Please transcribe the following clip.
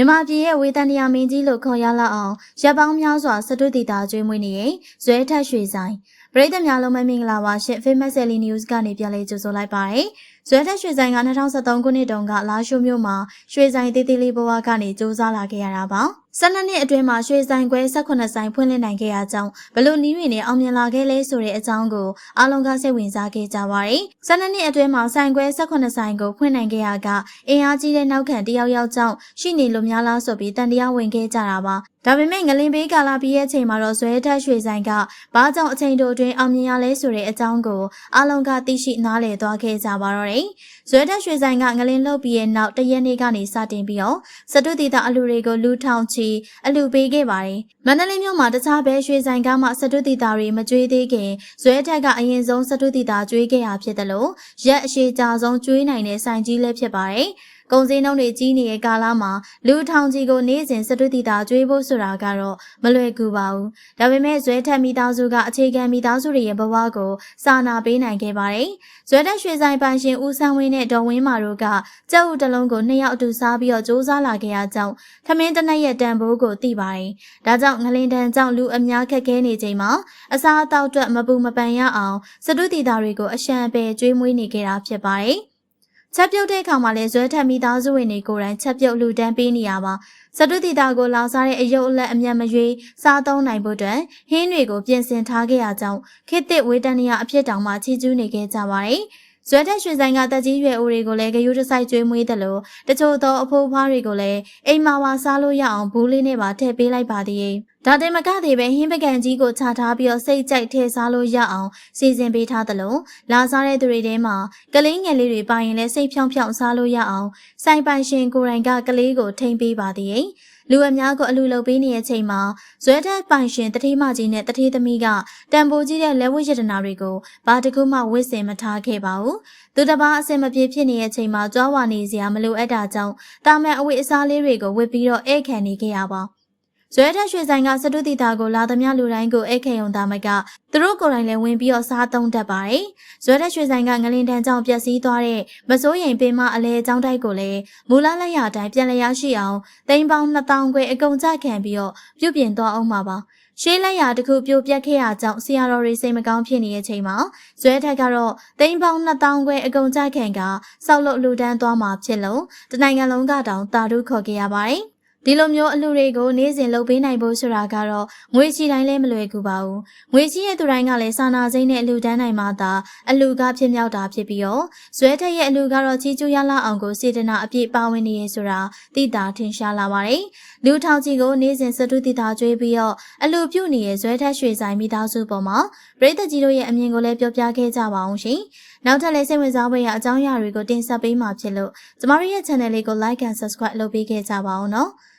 မြန်မာပြည်ရဲ့ဝေတန်တရားမင်းကြီးလို့ခေါ်ရလောက်အောင်ရပ်ပေါင်းများစွာစတုတီတာကျွေးမွေးနေရင်ဇွဲထက်ရွှေဆိုင်ပရိသတ်များလုံးမင်္ဂလာပါရှင် Famous Daily News ကနေပြန်လည်ကြိုဆိုလိုက်ပါရစေ ဇွဲထက်ရွှေဆိုင်က2023ခုနှစ်တုန်းကလာရှိုးမြို့မှာရွှေဆိုင်တေးသေးလေးဘဝကနေစူးစမ်းလာခဲ့ရတာပါ12နှစ်အတွင်းမှာရွှေဆိုင်ခွဲ18ဆိုင်ဖွင့်လှစ်နိုင်ခဲ့ရကြောင်းဘလို့နီးတွေနဲ့အောင်မြင်လာခဲ့လဲဆိုတဲ့အကြောင်းကိုအားလုံးကစိတ်ဝင်စားခဲ့ကြပါတယ်12နှစ်အတွင်းမှာဆိုင်ခွဲ18ဆိုင်ကိုဖွင့်နိုင်ခဲ့ရကအင်အားကြီးတဲ့နောက်ခံတယောက်ယောက်ကြောင့်ရှိနေလို့များလားဆိုပြီးတန်တရားဝင်ခဲ့ကြတာပါ ဒါပေမဲ့ငလင်ဘေးကာလာပြီးရဲ့အချိန်မှာတော့ဇွဲထက်ရွှေဆိုင်ကဘာကြောင့်အချိန်တိုအတွင်းအောင်မြင်ရလဲဆိုတဲ့အကြောင်းကိုအားလုံးကသိရှိနားလည်သွားခဲ့ကြပါတော့တယ်။ဇွဲထက်ရွှေဆိုင်ကငလင်လှုပ်ပြီးရဲ့နောက်တရက်နေ့ကနေစတင်ပြီးတော့စတုတီတာအလူတွေကိုလူထောင်ချီအလူပေးခဲ့ပါတယ်။မန္တလေးမြို့မှာတခြားဘဲရွှေဆိုင်ကမှစတုတီတာတွေမကြွေးသေးခင်ဇွဲထက်ကအရင်ဆုံးစတုတီတာကြွေးခဲ့ရဖြစ်တယ်လို့ရက်အရှိကြဆုံးကြွေးနိုင်တဲ့ဆိုင်ကြီးလည်းဖြစ်ပါတယ်။ ကုန်စည်နှုန်းတွေကြီးနေတဲ့ကာလမှာလူထောင်ကြီးကိုနေ့စဉ်စတုတီတာကျွေးဖို့ဆိုတာကတော့မလွယ်ကူပါဘူး။ဒါပေမဲ့ဇွဲထက်မိသားစုကအခြေခံမိသားစုတွေရဲ့ဘဝကိုစာနာပေးနိုင်ခဲ့ပါတယ်။ဇွဲထက်ရွှေဆိုင်ပိုင်ရှင်ဦးဆန်းဝင်းနဲ့ဒေါ်ဝင်းမာတို့ကကြောက်ဥတလုံးကိုနှစ်ယောက်အတူစားပြီးတော့စူးစမ်းလာခဲ့ရကြောင်းထမင်းတနက်ရဲ့တန်ဖိုးကိုသိပါတယ်။ဒါကြောင့်ငလင်တန်ကြောင့်လူအများခက်ခဲနေချိန်မှာအစားအသောက်အတွက်မပူမပန်ရအောင်စတုတီတာတွေကိုအရှံပဲကျွေးမွေးနေခဲ့တာဖြစ်ပါတယ်။ ချက်ပြုတ်တဲ့အခါမှာလည်းဇွဲထက်မိသားစုဝင်တွေကိုယ်တိုင်ချက်ပြုတ်လူတန်းပေးနေရပါစတုတီတာကိုလောင်စားတဲ့အယုတ်အလက်အမျက်မရွေးစားသုံးနိုင်ဖို့အတွက်ဟင်းတွေကိုပြင်ဆင်ထားခဲ့ရကြောင်းခေတ်သစ်ဝေတန်နီယာအဖြစ်တောင်မှချီးကျူးနေခဲ့ကြပါတယ် ဇွဲတက်ရွှေဆိုင်ကတက်ကြီးရွယ်အိုတွေကိုလည်းဂယုတစိုက်ကျွေးမွေးတယ်လို့တချို့သောအဖိုးဖွားတွေကိုလည်းအိမ်မှာဝါစားလို့ရအောင်ဘူးလေးနဲ့ပါထည့်ပေးလိုက်ပါသေးတယ်ဒါတင်မကသေးပဲဟင်းပကံကြီးကိုခြာထားပြီးတော့စိတ်ကြိုက်ထည့်စားလို့ရအောင်စီစဉ်ပေးထားသလိုလာစားတဲ့သူတွေထဲမှာကလေးငယ်လေးတွေပါရင်လည်းစိတ်ဖြောင်းဖြောင်းစားလို့ရအောင်စိုင်ပိုင်ရှင်ကိုယ်တိုင်ကကလေးကိုထိမ့်ပေးပါသေးတယ် လူအများကိုအလူလုပ်ပေးနေတဲ့အချိန်မှာဇွဲတက်ပိုင်ရှင်တတိမကြီးနဲ့တတိသမီးကတံပိုးကြီးတဲ့လက်ဝတ်ရတနာတွေကိုဘာတကူမှဝစ်စင်မထားခဲ့ပါဘူး။သူတစ်ပါးအစင်မပြေဖြစ်နေတဲ့အချိန်မှာကြွားဝါနေစရာမလိုအပ်တာကြောင့်တာမန်အဝတ်အစားလေးတွေကိုဝတ်ပြီးတော့ဧည့်ခံနေခဲ့ရပါ ဇွဲထက်ရွှေဆိုင်ကစတုတီတာကိုလာသမျှလူတိုင်းကိုအိတ်ခေယုံသားမကသူတို့ကိုယ်တိုင်လည်းဝင်ပြီးတော့စားသုံးတတ်ပါတယ်။ဇွဲထက်ရွှေဆိုင်ကငလင်တန်းကြောင့်ပျက်စီးသွားတဲ့မစိုးရိမ်ပင်မအလဲအကြောင်းတိုက်ကိုလည်းမူလလက်ရတိုင်းပြန်လည်ရရှိအောင်တိမ်ပေါင်း2000ခွဲအကုန်ကြခံပြီးတော့ပြုပြင်သွားအောင်ပါပါ။ရှေးလက်ရာတခုပြိုပြက်ခဲ့ရကြောင်းဆရာတော်တွေစိတ်မကောင်းဖြစ်နေတဲ့အချိန်မှာဇွဲထက်ကတော့တိမ်ပေါင်း2000ခွဲအကုန်ကြခံကစောက်လို့လူတန်းသွားမှာဖြစ်လို့တနိုင်ငံလုံးကတောင်တာတုခေါ်ခဲ့ရပါတယ်။ ဒီလိုမျိုးအလှတွေကိုနေ့စဉ်လုပ်ပေးနိုင်ဖို့ဆိုတာကတော့ငွေချီတိုင်းလည်းမလွယ်ကူပါဘူးငွေချီရဲ့သူတိုင်းကလည်းစာနာစိမ့်နဲ့အလှတန်းနိုင်မှသာအလှကဖြစ်မြောက်တာဖြစ်ပြီးတော့ဇွဲထက်ရဲ့အလှကတော့ချီကျူးရလာအောင်ကိုစေတနာအပြည့်ပါဝင်နေရဆိုတာသိတာထင်ရှားလာပါတယ်လူထောင်ကြီးကိုနေ့စဉ်စတုတိတာကျွေးပြီးတော့အလှပြုတ်နေတဲ့ဇွဲထက်ရွှေဆိုင်မိသားစုပေါ်မှာပရိသတ်ကြီးတို့ရဲ့အမြင်ကိုလည်းပြောပြခဲ့ကြပါအောင်ရှင်နောက်ထပ်လည်းစိတ်ဝင်စားဖွယ်ရာအကြောင်းအရာတွေကိုတင်ဆက်ပေးမှာဖြစ်လို့ကျမတို့ရဲ့ channel လေးကို like and subscribe လုပ်ပေးခဲ့ကြပါအောင်နော်